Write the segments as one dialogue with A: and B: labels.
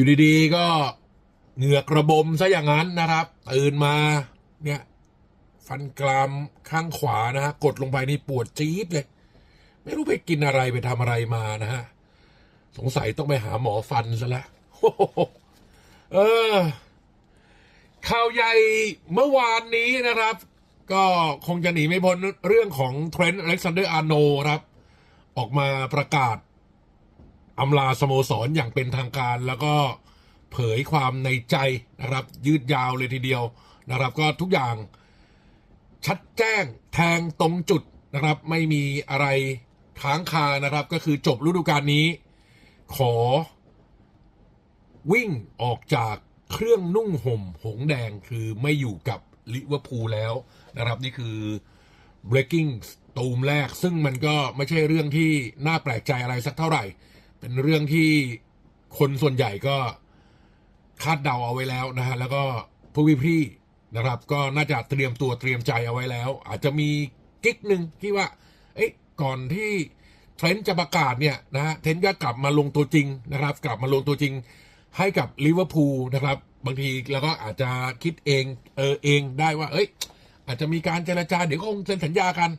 A: อยู่ดีๆก็เหงือกระบมซะอย่างนั้นนะครับ ตื่นมาเนี่ยฟันกรามข้างขวานะฮะกดลงไปนี่ปวดจี๊ดเลย ไม่รู้ไปกินอะไรไปทำอะไรมานะฮะสงสัยต้องไปหาหมอฟันซะแล้วเออข่าวใหญ่เมื่อวานนี้นะครับ ก็คงจะหนีไม่พ้นเรื่องของเทรนต์อเล็กซานเดอร์อาร์โนครับ ออกมาประกาศ อำลาสโมสรอย่างเป็นทางการ แล้วก็เผยความในใจนะครับ ยืดยาวเลยทีเดียวนะครับ ก็ทุกอย่างชัดแจ้งแทงตรงจุดนะครับ ไม่มีอะไรค้างคานะครับ ก็คือจบฤดูกาลนี้ ขอ วิ่งออกจากเครื่องนุ่งห่มหงแดงคือไม่อยู่กับลิเวอร์พูลแล้วนะครับ นี่คือ breaking ตูมแรก ซึ่งมันก็ไม่ใช่เรื่องที่น่าแปลกใจอะไรสักเท่าไหร่ เป็นเรื่องที่คนส่วนใหญ่ก็คาดเดาเอาไว้แล้วนะฮะแล้วก็ผู้พี่ๆนะครับ ก็น่าจะเตรียมตัวเตรียมใจเอาไว้แล้ว อาจจะมีกิ๊กหนึ่งที่ว่า เอ๊ะก่อนที่เทรนต์จะประกาศเนี่ยนะฮะเทรนต์ก็กลับมาลงตัวจริงนะครับ กลับมาลงตัวจริงให้กับลิเวอร์พูลนะครับ บางทีแล้วก็อาจจะคิดเองเออเองได้ว่า เอ้ย อาจจะมีการเจรจาเดี๋ยวก็คงเซ็นสัญญากัน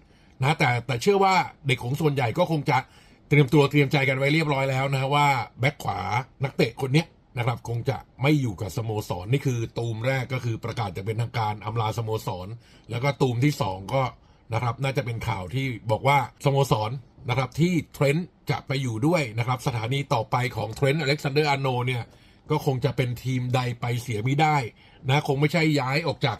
A: นะแต่แต่เชื่อว่าเด็กของส่วนใหญ่ก็คงจะ เตรียมตัวเตรียมใจกันไว้เรียบร้อยแล้วนะว่าแบ็คขวานักเตะคนเนี้นะครับคงจะไม่อยู่กับสโมสรนนี่คือตูมแรกก็คือประกาศจะเป็นทางการอำลาสโมสร แล้วก็ตูมที่สองก็นะครับน่าจะเป็นข่าวที่บอกว่าสโมสรนะครับที่เทรนต์จะไปอยู่ด้วยนะครับสถานีต่อไปของเทรนต์อเล็กซานเดอร์อาร์โนเนี่ยก็คงจะเป็นทีมใดไปเสียไม่ได้นะคงไม่ใช่ย้ายออกจาก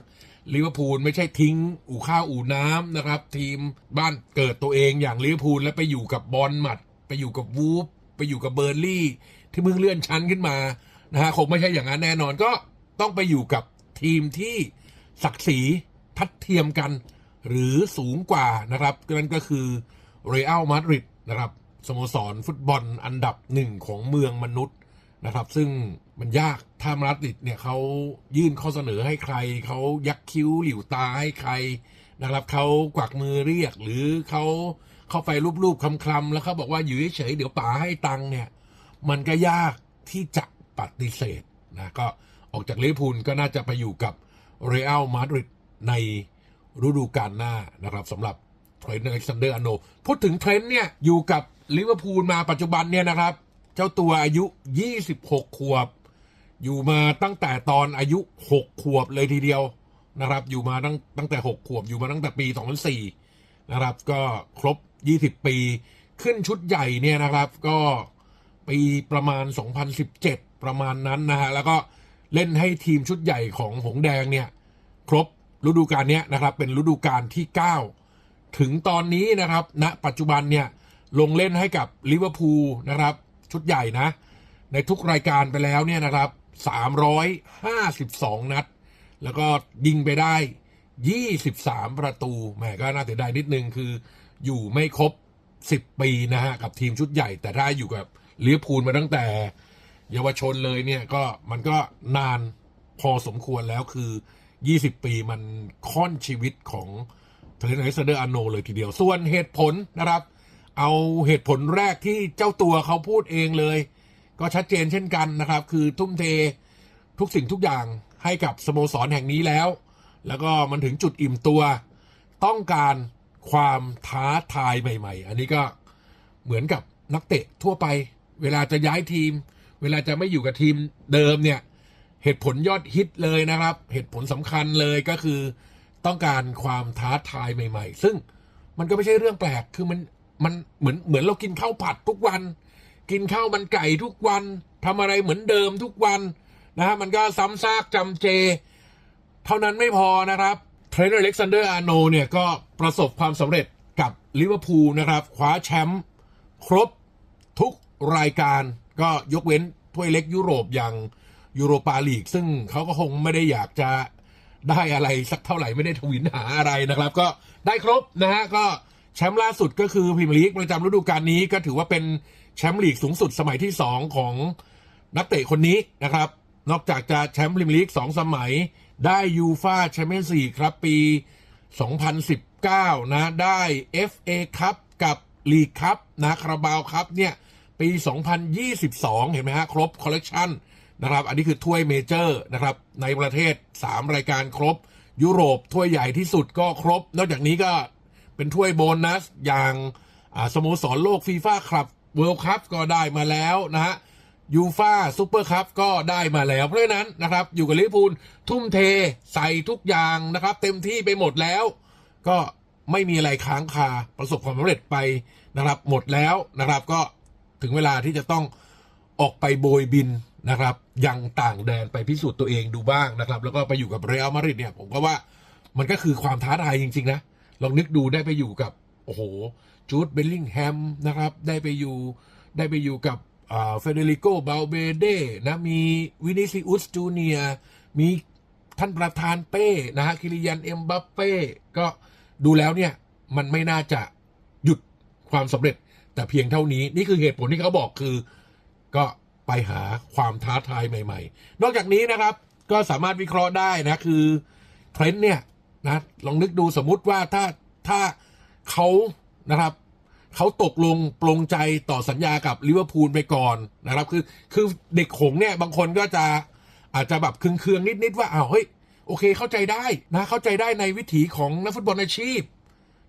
A: ลิเวอร์พูลไม่ใช่ทิ้งอู่ข้าวอู่น้ำนะครับ ทีมบ้านเกิดตัวเองอย่างลิเวอร์พูลแล้วไปอยู่กับบอลหมัด ไปอยู่กับวูฟไปอยู่กับเบอร์ลี่ ที่เพิ่งเลื่อนชั้นขึ้นมานะฮะคงไม่ใช่อย่างนั้นแน่นอนก็ต้องไปอยู่กับทีมที่ศักดิ์ศรีทัดเทียมกัน หรือสูงกว่านะครับนั่นก็คือเรอัลมาดริดนะครับสโมสรฟุตบอลอันดับหนึ่งของเมืองมนุษย์นะครับ ซึ่ง มันยากถ้ามาดริดเนี่ยเขายื่นข้อเสนอให้ใคร เขายักคิ้วหลิวตาให้ใครนะครับเขากวักมือเรียก หรือเขาเข้าไปรูปๆคลำๆแล้วเขาบอกว่าอยู่เฉยๆเดี๋ยวป๋าให้ตังเนี่ย มันก็ยากที่จะปฏิเสธนะก็ออกจากลิเวอร์พูลก็น่าจะไปอยู่กับเรอัลมาดริดในฤดูกาลหน้านะครับสำหรับเทรนต์อเล็กซานเดอร์อโนพูดถึงเทรนต์เนี่ยอยู่กับลิเวอร์พูลมาปัจจุบันเนี่ยนะครับ เจ้าตัวอายุ 26 ขวบ อยู่มาตั้งแต่ตอนอายุ6ขวบเลยทีเดียวนะครับ อยู่มาตั้งตั้งแต่6ขวบอยู่มาตั้งแต่ปี2004นสี่นะครับ ก็ครบ20ปี ขึ้นชุดใหญ่เนี่ยนะครับ ก็ปีประมาณ2017ประมาณนั้นนะฮะแล้วก็เล่นให้ทีมชุดใหญ่ของหงแดงเนี่ย ครบฤดูกาลเนี้ยนะครับ เป็นฤดูกาลที่ 9 ถึงตอนนี้นะครับณปัจจุบันเนี่ย ลงเล่นให้กับลิเวอร์พูลนะครับ ชุดใหญ่นะ ในทุกรายการไปแล้วเนี่ยนะครับ 352 นัด แล้วก็ยิงไปได้ 23 ประตูแหมก็น่าเสียดายนิดนึงคืออยู่ไม่ครบ 10 ปีนะฮะ กับทีมชุดใหญ่ แต่ถ้าอยู่กับเวอร์พูลมาตั้งแต่ เยาวชนเลยเนี่ยก็มันก็นานพอสมควรแล้วคือ 20 ปีมันค่อนชีวิตของเทรนต์อเล็กซานเดอร์อโนเลยทีเดียว ส่วนเหตุผลนะครับ เอาเหตุผลแรกที่เจ้าตัวเขาพูดเองเลย ก็ชัดเจนเช่นกันนะครับ คือทุ่มเททุกสิ่งทุกอย่างให้กับสโมสรแห่งนี้แล้ว แล้วก็มันถึงจุดอิ่มตัว ต้องการความท้าทายใหม่ ๆ อันนี้ก็เหมือนกับนักเตะทั่วไป เวลาจะย้ายทีม เวลาจะไม่อยู่กับทีมเดิมเนี่ยเหตุผลยอดฮิตเลยนะครับ เหตุผลสำคัญเลยก็คือต้องการความท้าทายใหม่ ๆ ซึ่งมันก็ไม่ใช่เรื่องแปลก คือมันมันเหมือนเหมือนเรากินข้าวผัดทุกวัน กินข้าวมันไก่ทุกวันทำอะไรเหมือนเดิมทุกวันนะฮะมันก็ซ้ำซากจำเจ เท่านั้นไม่พอนะครับเทรนเนอร์เล็กซานเดอร์อาร์โนเนี่ยก็ประสบความสำเร็จกับลิเวอร์พูลนะครับคว้าแชมป์ครบทุกรายการก็ยกเว้นถ้วยเล็กยุโรปอย่างยูโรปาลีก ซึ่งเขาก็คงไม่ได้อยากจะได้อะไรสักเท่าไหร่ไม่ได้ทวินหาอะไรนะครับ ก็ได้ครบนะฮะก็แชมป์ล่าสุดก็คือพรีเมียร์ลีกประจำฤดูกาลนี้ก็ถือว่าเป็น แชมป์ลีกสูงสุดสมัยที่ 2 ของนักเตะคนนี้นะครับ นอกจากจะแชมป์พรีเมียร์ลีก 2 สมัย ได้ยูฟาแชมเปี้ยนส์ลีกครับปี 2019 นะ ได้ FA คัพกับลีกคัพนะคาราบาวคัพเนี่ยปี 2022 เห็นไหมฮะ ครบคอลเลกชันนะครับอันนี้คือถ้วยเมเจอร์นะครับในประเทศ 3 รายการครบ ยุโรปถ้วยใหญ่ที่สุดก็ครบ นอกจากนี้ก็เป็นถ้วยโบนัส อย่างสโมสรโลกฟีฟ่าครับ เวิลด์คัพก็ได้มาแล้วนะฮะยูฟาซูเปอร์คัพก็ได้มาแล้ว เพราะฉะนั้นนะครับ อยู่กับลิเวอร์พูลทุ่มเทใส่ทุกอย่างนะครับ เต็มที่ไปหมดแล้ว ก็ไม่มีอะไรค้างคาประสบความสำเร็จไปนะครับ หมดแล้วนะครับ ก็ถึงเวลาที่จะต้องออกไปโบยบินนะครับ ยังต่างแดนไปพิสูจน์ตัวเองดูบ้างนะครับ แล้วก็ไปอยู่กับเรอัลมาดริดเนี่ย ผมก็ว่ามันก็คือความท้าทายจริง ๆ นะ ลองนึกดูได้ไปอยู่กับ โอ้โห จูดเบลลิงแฮมนะครับ ได้ไปอยู่ได้ไปอยู่กับเฟเดริโกบาเบเดนะมีวินิซิอุสจูเนียมีท่านประธานเป้นะฮะคิริยันเอ็มบัปเป้ก็ดูแล้วเนี่ย มันไม่น่าจะหยุดความสำเร็จ แต่เพียงเท่านี้นี่คือเหตุผลที่เขาบอกคือ ก็ไปหาความท้าทายใหม่ ๆ นอกจากนี้นะครับ ก็สามารถวิเคราะห์ได้นะคือเทรนด์เนี่ยนะลองนึกดูสมมุติว่าถ้าถ้า เขานะครับเขาตกลงปลงใจต่อสัญญากับลิเวอร์พูลไปก่อนนะครับ คือคือเด็กหงส์เนี่ยบางคนก็จะอาจจะแบบเคืองๆนิดๆว่าอ้าวเฮ้ยโอเคเข้าใจได้นะเข้าใจได้ในวิถีของนักฟุตบอลอาชีพ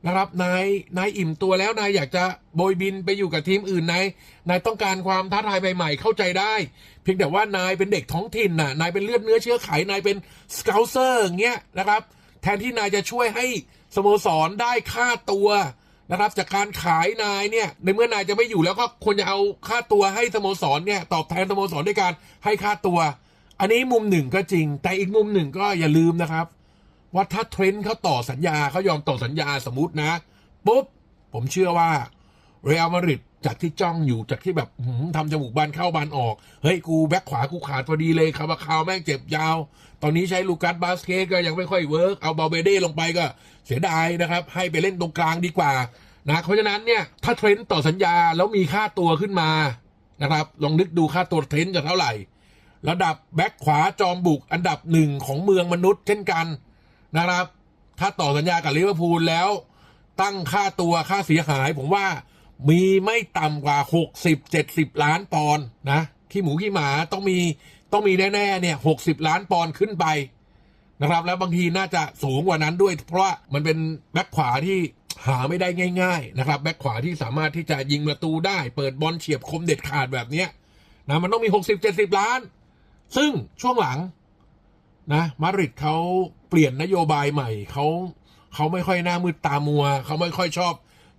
A: นะครับนายนายอิ่มตัวแล้วนายอยากจะโบยบินไปอยู่กับทีมอื่นนายนายต้องการความท้าทายใหม่ๆเข้าใจได้ เพียงแต่ว่านายเป็นเด็กท้องถิ่นน่ะนายเป็นเลือดเนื้อเชื้อไขนายเป็นสเกลเซอร์อย่างเงี้ยนะครับ แทนที่นายจะช่วยให้ สโมสรได้ค่าตัวนะครับ จากการขายนายเนี่ย ในเมื่อนายจะไม่อยู่แล้วก็ควรจะเอาค่าตัวให้สโมสรเนี่ยตอบแทนสโมสรด้วยการให้ค่าตัว อันนี้มุมหนึ่งก็จริง แต่อีกมุมหนึ่งก็อย่าลืมนะครับ ว่าถ้าเทรนด์เขาต่อสัญญาเขายอมต่อสัญญาสมมตินะปุ๊บผมเชื่อว่าเรอัลมาดริดจากที่จ้องอยู่จากที่แบบหืมทำจมูกบานเข้าบานออก เฮ้ย กูแบ็คขวากูขาดพอดีเลยคาบาคาวแม่งเจ็บยาว ตอนนี้ใช้ลูกัสบาสเคสก็ยังไม่ค่อยเวิร์กเอาเบาเบเด้ลงไปก็ เสียดายนะครับ ให้ไปเล่นตรงกลางดีกว่านะเพราะฉะนั้นเนี่ยถ้าเทรนด์ต่อสัญญาแล้วมีค่าตัวขึ้นมานะครับลองนึกดูค่าตัวเทรนด์จะเท่าไหร่ ระดับแบ็คขวาจอมบุกอันดับหนึ่งของเมืองมนุษย์ เช่นกันนะครับ ถ้าต่อสัญญากับลิเวอร์พูลแล้ว ตั้งค่าตัวค่าเสียหาย ผมว่ามีไม่ต่ำกว่า 60 70 ล้านปอนด์นะขี้หมูขี้หมาต้องมีต้องมีแน่ๆเนี่ย60ล้านปอนด์ขึ้นไป นะครับ แล้วบางทีน่าจะสูงกว่านั้นด้วย เพราะว่ามันเป็นแบ็คขวาที่หาไม่ได้ง่าย ๆ นะครับ แบ็คขวาที่สามารถที่จะยิงประตูได้ เปิดบอลเฉียบคมเด็ดขาดแบบเนี้นะมันต้องมี 60 70 ล้าน ซึ่งช่วงหลังนะมาริดเขาเปลี่ยนนโยบายใหม่เขาเขาไม่ค่อยหน้ามืดตามัวเขาไม่ค่อยชอบ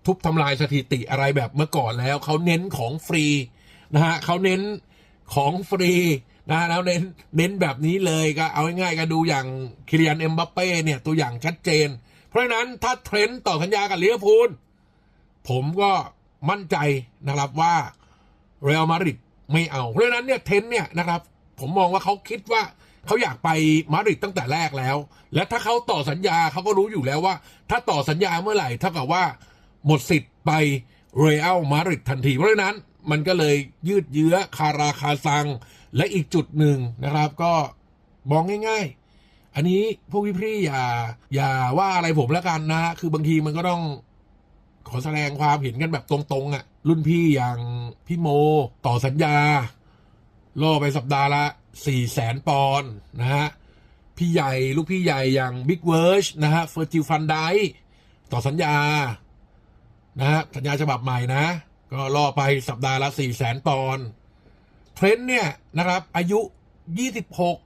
A: ทุบทำลายสถิติอะไรแบบเมื่อก่อนแล้วเขาเน้นของฟรีนะฮะเขาเน้นของฟรี นะแล้วเน้นเน้นแบบนี้เลยก็เอาง่ายๆก็ดูอย่างคิริยันเอ็มบัปเป้เนี่ยตัวอย่างชัดเจน เพราะฉะนั้นถ้าเทรนด์ต่อสัญญากับลิเวอร์พูลผมก็มั่นใจนะครับว่าเรอัลมาดริดไม่เอา เพราะฉะนั้นเนี่ยเทรนด์เนี่ยนะครับผมมองว่าเขาคิดว่าเขาอยากไปมาดริดตั้งแต่แรกแล้ว และถ้าเขาต่อสัญญาเขาก็รู้อยู่แล้วว่า ถ้าต่อสัญญาเมื่อไหร่เท่ากับว่าหมดสิทธิ์ไปเรอัลมาดริดทันที เพราะฉะนั้นมันก็เลยยืดเยื้อคาราคาซัง และอีกจุดหนึ่งนะครับ ก็มองง่าย ๆ อันนี้พวกพี่ๆอย่า อย่าว่าอะไรผมแล้วกันนะ คือบางทีมันก็ต้องขอแสดงความเห็นกันแบบตรงๆอะ่ะ รุ่นพี่อย่างพี่โมต่อสัญญาล่อไปสัปดาห์ละสี่แสนปอนด์นะฮะ พี่ใหญ่ลูกพี่ใหญ่อย่างบิ๊กเวิร์ชนะฮะเฟอร์จิลฟันไดต่อสัญญานะฮะสัญญาฉบับใหม่นะ ก็ล่อไปสัปดาห์ละสี่แสนปอนด์ เทรนด์เนี่ยนะครับ อายุยี่สิบหก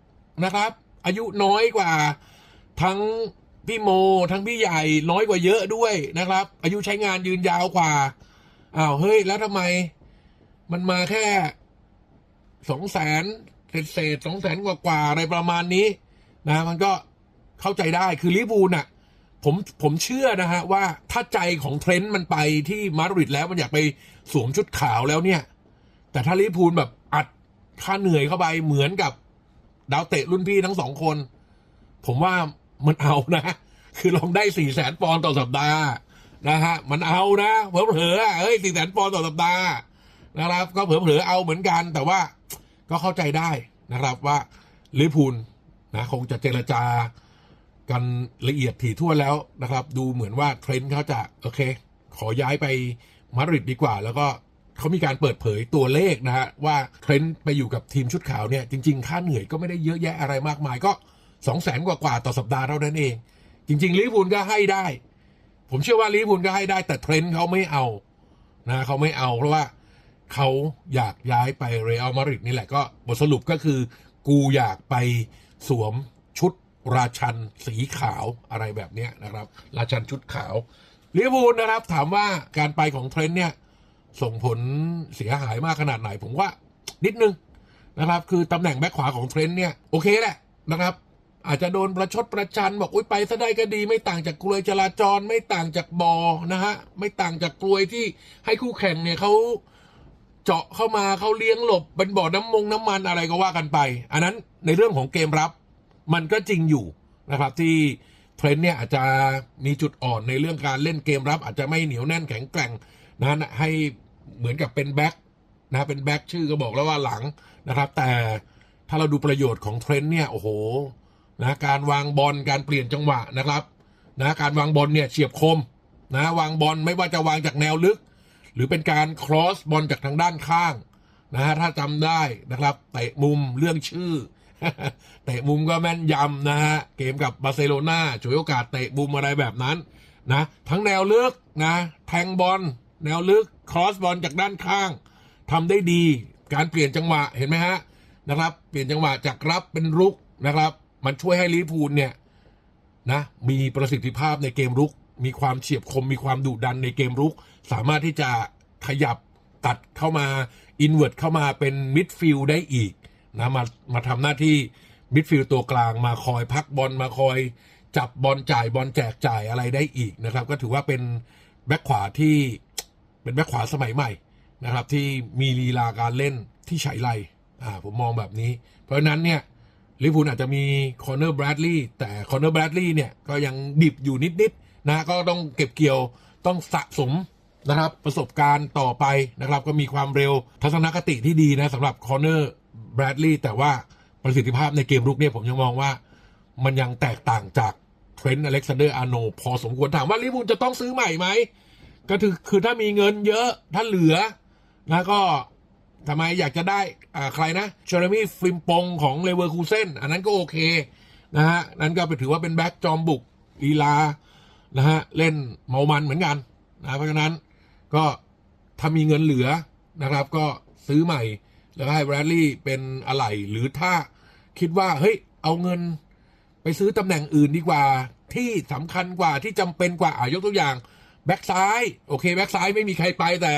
A: นะครับ อายุน้อยกว่า ทั้งพี่โม ทั้งพี่ใหญ่น้อยกว่าเยอะด้วยนะครับ อายุใช้งานยืนยาวกว่าอ้าวเฮ้ย แล้วทำไม มันมาแค่สองแสนเศษเศษสองแสนกว่ากว่าอะไรประมาณนี้นะ มันก็เข้าใจได้คือลิเวอร์พูลน่ะผมผมเชื่อนะฮะว่าถ้าใจของเทรนต์มันไปที่มาดริดแล้วมันอยากไปสวมชุดขาวแล้วเนี่ย แต่ถ้าลิเวอร์พูลแบบ ค่าเหนื่อยเข้าไปเหมือนกับดาวเตะรุ่นพี่ทั้งสองคน ผมว่ามันเอานะ คือลองได้สี่แสนปอนด์ต่อสัปดาห์นะฮะมันเอานะเผลอๆอะเฮ้ยสี่แสนปอนด์ต่อสัปดาห์นะครับ ก็เผลอๆเอาเหมือนกัน แต่ว่าก็เข้าใจได้นะครับว่าลิพูลนะคงจะเจรจากันละเอียดถี่ถ้วนแล้วนะครับ ดูเหมือนว่าเทรนด์เขาจะโอเค ขอย้ายไปมาดริดดีกว่า แล้วก็ เขามีการเปิดเผยตัวเลขนะฮะว่าเทรนต์ไปอยู่กับทีมชุดขาวเนี่ยจริง ๆ ค่าเหนื่อยก็ไม่ได้เยอะแยะอะไรมากมายก็2องแสนกว่าๆต่อสัปดาห์เท่านั้นเอง จริง ๆลิเวอร์พูลก็ให้ได้ ผมเชื่อว่าลิเวอร์พูลก็ให้ได้ แต่เทรนต์เขาไม่เอานะเขาไม่เอาเพราะว่าเขาอยากย้ายไปเรอัลมาดริดนี่แหละก็บทสรุปก็คือ กูอยากไปสวมชุดราชันสีขาวอะไรแบบนี้นะครับ ราชันชุดขาวลิเวอร์พูลนะครับ ถามว่าการไปของเทรนต์เนี่ย ส่งผลเสียหายมากขนาดไหน ผมว่านิดนึงนะครับ คือตำแหน่งแบ็คขวาของเทรนต์เนี่ย โอเคแหละนะครับ อาจจะโดนประชดประชันบอกอุ้ยไปซะได้ก็ดี ไม่ต่างจากกลวยจราจร ไม่ต่างจากบอนะฮะไม่ต่างจากกลวยที่ให้คู่แข่งเนี่ยเขาเจาะเข้ามาเขาเลี้ยงหลบเป็นบ่อน้ำมงน้ำมันอะไรก็ว่ากันไป อันนั้นในเรื่องของเกมรับ มันก็จริงอยู่นะครับที่เทรนต์เนี่ยอาจจะมีจุดอ่อนในเรื่องการเล่นเกมรับ อาจจะไม่เหนียวแน่นแข็งแกร่ง นะให้เหมือนกับเป็นแบ็คนะเป็นแบ็คชื่อก็บอกแล้วว่าหลังนะครับ แต่ถ้าเราดูประโยชน์ของเทรนต์เนี่ยโอ้โหนะการวางบอลการเปลี่ยนจังหวะนะครับนะการวางบอลเนี่ยเฉียบคมนะวางบอลไม่ว่าจะวางจากแนวลึก หรือเป็นการครอสบอลจากทางด้านข้างนะฮะถ้าจำได้นะครับเตะมุมเรื่องชื่อเตะมุมก็แม่นยำนะฮะเกมกับบาร์เซโลนาฉวยโอกาสเตะมุมอะไรแบบนั้นนะทั้งแนวลึกนะแทงบอล แนวลึกครอสบอลจากด้านข้างทำได้ดีการเปลี่ยนจังหวะเห็นไหมฮะนะครับ เปลี่ยนจังหวะจากรับเป็นรุกนะครับ มันช่วยให้ลิพูลเนี่ยนะมีประสิทธิภาพในเกมรุก มีความเฉียบคม มีความดุดันในเกมรุก สามารถที่จะขยับตัดเข้ามาอินเว r ร์ตเข้ามาเป็นมิดฟิลด์ได้อีกนะมามาทำหน้าที่มิดฟิลด์ตัวกลางมาคอยพักบอลมาคอยจับบอลจ่ายบอลแจกจ่ายอะไรได้อีกนะครับ ก็ถือว่าเป็นแบ็คขวาที่ เป็นแบ็คขวาสมัยใหม่นะครับ ที่มีลีลาการเล่นที่ใช้ไรอ่าผมมองแบบนี้ เพราะฉะนั้นเนี่ยลิเวอร์พูลอาจจะมีคอนเนอร์แบรดลีย์แต่คอนเนอร์แบรดลีย์เนี่ยก็ยังดิบอยู่นิดๆนะก็ต้องเก็บเกี่ยวต้องสะสมนะครับประสบการณ์ต่อไปนะครับ ก็มีความเร็วทัศนคติที่ดีนะสำหรับคอนเนอร์แบรดลีย์แต่ว่าประสิทธิภาพในเกมรุกเนี่ยผมยังมองว่า มันยังแตกต่างจากเทรนต์อเล็กซานเดอร์อาร์โนพอสมควรถามว่าลิเวอร์พูลจะต้องซื้อใหม่ไหม ก็คือคือถ้ามีเงินเยอะถ้าเหลือนะก็ทำไมอยากจะได้อ่าใครนะเชอร์มี่ฟริมปงของเลเวอร์คูเซนอันนั้นก็โอเคนะฮะนั้นก็ไปถือว่าเป็นแบ็กจอมบุกลีลานะฮะเล่นเมามันเหมือนกันนะเพราะฉะนั้นก็ถ้ามีเงินเหลือนะครับ ก็ซื้อใหม่ แล้วให้แบรดลีย์เป็นอะไรหรือถ้าคิดว่าเฮ้ยเอาเงินไปซื้อตำแหน่งอื่นดีกว่าที่สำคัญกว่าที่จำเป็นกว่าอายกตัวอย่าง แบ็กซ้ายโอเคแบ็กซ้ายไม่มีใครไปแต่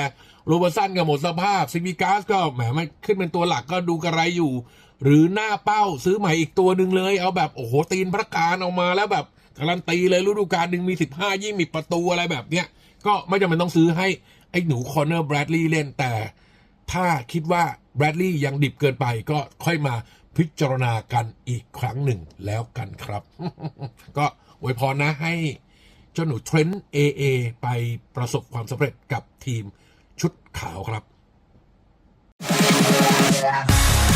A: โรเบอร์สันก็หมดสภาพซิมิกาสก็แหมมันขึ้นเป็นตัวหลักก็ดูกระไรอยู่ หรือหน้าเป้าซื้อใหม่อีกตัวหนึ่งเลย เอาแบบโอ้โหตีนพระการเอามาแล้วแบบการันตีเลยฤดูกาลหนึ่งมีสิบห้ายี่มีประตูอะไรแบบเนี้ยก็ไม่จำเป็นต้องซื้อให้ไอ้หนูคอนเนอร์แบรดลีย์เล่นแต่ ถ้าคิดว่าแบรดลีย์ยังดิบเกินไปก็ค่อยมาพิจารณากันอีกครั้งหนึ่งแล้วกันครับ ก็อวยพรนะให้ เจ้าหนูเทรนต์เอเอไปประสบความสำเร็จกับทีมชุดขาวครับ
B: Yeah.